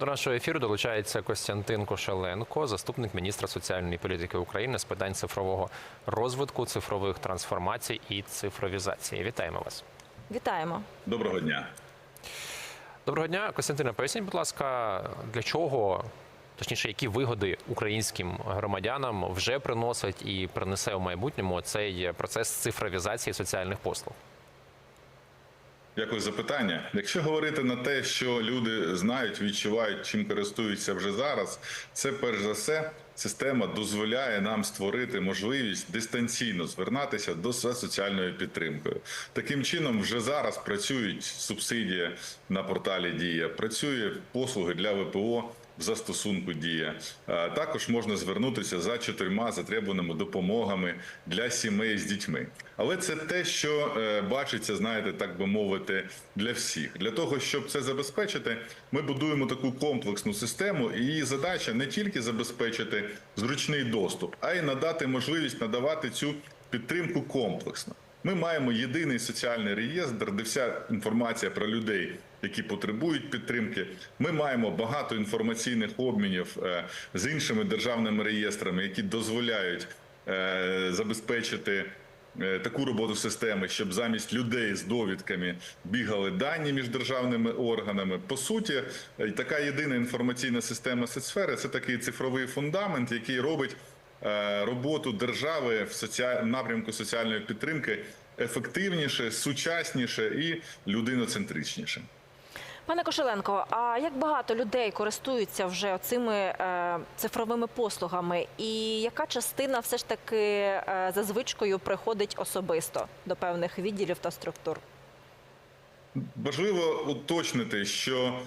До нашого ефіру долучається Костянтин Кошеленко, заступник міністра соціальної політики України з питань цифрового розвитку, цифрових трансформацій і цифровізації. Вітаємо вас. Вітаємо. Доброго дня. Доброго дня, Костянтина. Поясніть, будь ласка, для чого, точніше, які вигоди українським громадянам вже приносить і принесе у майбутньому цей процес цифровізації соціальних послуг? Дякую за питання. Якщо говорити на те, що люди знають, відчувають, чим користуються вже зараз, це перш за все система дозволяє нам створити можливість дистанційно звернатися до соціальної підтримки. Таким чином, вже зараз працюють субсидія на порталі Дія, працює послуги для ВПО. Застосунку дія також можна звернутися за чотирма затребуваними допомогами для сімей з дітьми. Але це те, що е, бачиться, знаєте, так би мовити, для всіх. Для того щоб це забезпечити, ми будуємо таку комплексну систему, і її задача не тільки забезпечити зручний доступ, а й надати можливість надавати цю підтримку комплексно. Ми маємо єдиний соціальний реєстр, де вся інформація про людей, які потребують підтримки. Ми маємо багато інформаційних обмінів е, з іншими державними реєстрами, які дозволяють е, забезпечити. е, Таку роботу системи, щоб замість людей з довідками бігали дані між державними органами. По суті, така єдина інформаційна система соцсфери це такий цифровий фундамент, який робить роботу держави в соціаль... напрямку соціальної підтримки ефективніше, сучасніше і людиноцентричніше. Пане Кошеленко, а як багато людей користуються вже цими е, цифровими послугами, і яка частина все ж таки е, за звичкою приходить особисто до певних відділів та структур? Важливо уточнити, що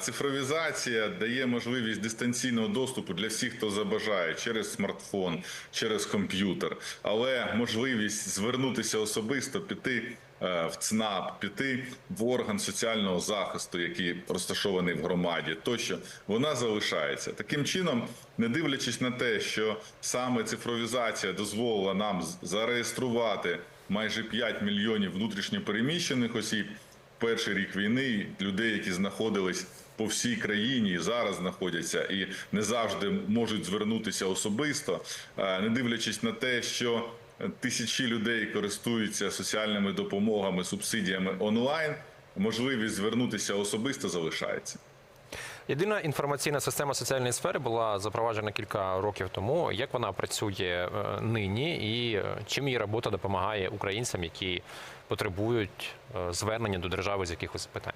цифровізація дає можливість дистанційного доступу для всіх, хто забажає через смартфон, через комп'ютер, але можливість звернутися особисто, піти е, в ЦНАП, піти в орган соціального захисту, який розташований в громаді, тощо вона залишається. Таким чином, не дивлячись на те, що саме цифровізація дозволила нам зареєструвати майже 5 мільйонів внутрішньопереміщених осіб перший рік війни людей, які знаходились по всій країні зараз знаходяться, і не завжди можуть звернутися особисто, е, не дивлячись на те, що тисячі людей користуються соціальними допомогами, субсидіями онлайн. Можливість звернутися особисто залишається. Єдина інформаційна система соціальної сфери була запроваджена кілька років тому. Як вона працює е, нині, і е, чим її робота допомагає українцям, які потребують е, звернення до держави з якихось питань?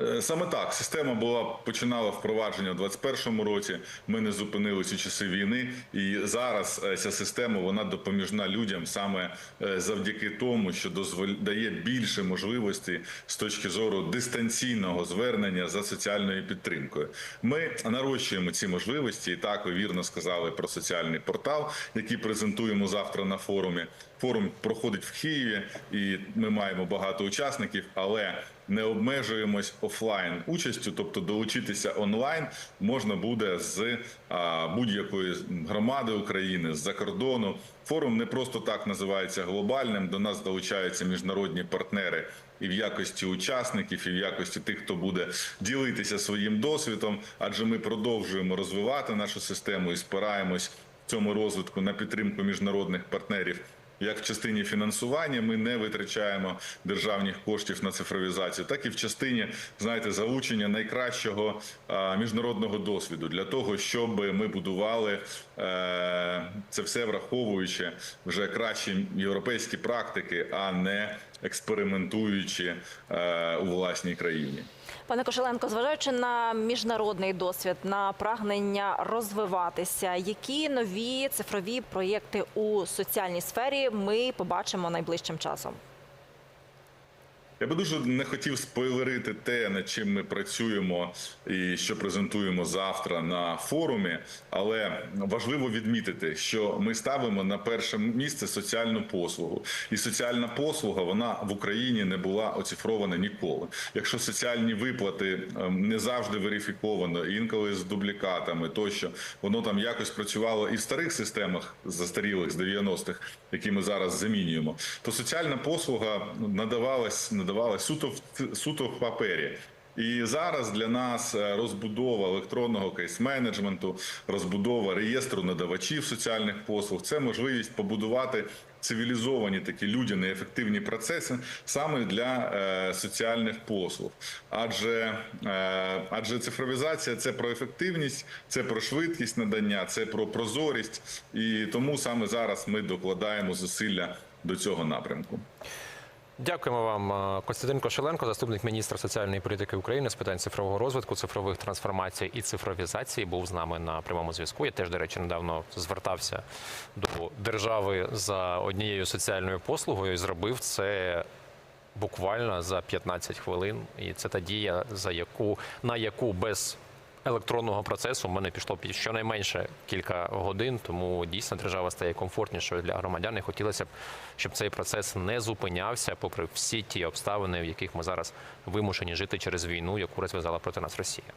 Е, Саме так система була починала впровадження у 2021 році. Ми не зупинились у часи війни, і зараз е, ця система вона допоміжна людям саме е, завдяки тому, що дає більше можливостей з точки зору дистанційного звернення за соціальною підтримкою. Ми нарощуємо ці можливості. І так ви вірно сказали про соціальний портал, який презентуємо завтра на форумі. Форум проходить в Києві, і ми маємо багато учасників, але не обмежуємось офлайн участю, тобто долучитися онлайн можна буде з будь-якої громади України з-за кордону. Форум не просто так називається глобальним. До нас долучаються міжнародні партнери. І в якості учасників, і в якості тих, хто буде ділитися своїм досвідом, адже ми продовжуємо розвивати нашу систему і спираємось в цьому розвитку на підтримку міжнародних партнерів. Як в частині фінансування ми не витрачаємо державних коштів на цифровізацію, так і в частині знаєте залучення найкращого міжнародного досвіду для того, щоб ми будували е, це все враховуючи вже кращі європейські практики, а не експериментуючи е, у власній країні. Пане Кошеленко, зважаючи на міжнародний досвід, на прагнення розвиватися, які нові цифрові проєкти у соціальній сфері ми побачимо найближчим часом? Я би дуже не хотів спойлерити те, над чим ми працюємо і що презентуємо завтра на форумі. Але важливо відмітити, що ми ставимо на перше місце соціальну послугу, і соціальна послуга вона в Україні не була оцифрована ніколи. Якщо соціальні виплати ем, не завжди верифіковано, інколи з дублікатами, тощо воно там якось працювало і в старих системах застарілих з 90-х, які ми зараз замінюємо, то соціальна послуга надавалась надавалась суто в суто в папері. І зараз для нас е, розбудова електронного кейс-менеджменту, розбудова реєстру надавачів соціальних послуг це можливість побудувати цивілізовані такі людяні ефективні процеси саме для е, соціальних послуг. Адже, е, адже цифровізація це про ефективність, це про швидкість надання, це про прозорість, і тому саме зараз ми докладаємо зусилля до цього напрямку. Дякуємо вам, е, Костянтин Кошеленко, заступник міністра соціальної політики України з питань цифрового розвитку, цифрових трансформацій і цифровізації. Був з нами на прямому зв'язку. Я теж, до речі, недавно звертався до держави за однією соціальною послугою і зробив це. Буквально за 15 хвилин, і це та дія, за яку на яку без електронного процесу в мене пішло пі- щонайменше кілька годин. Тому дійсно держава стає комфортнішою для громадян. І хотілося б, щоб цей процес не зупинявся, попри всі ті обставини, в яких ми зараз вимушені жити через війну, яку розв'язала проти нас Росія.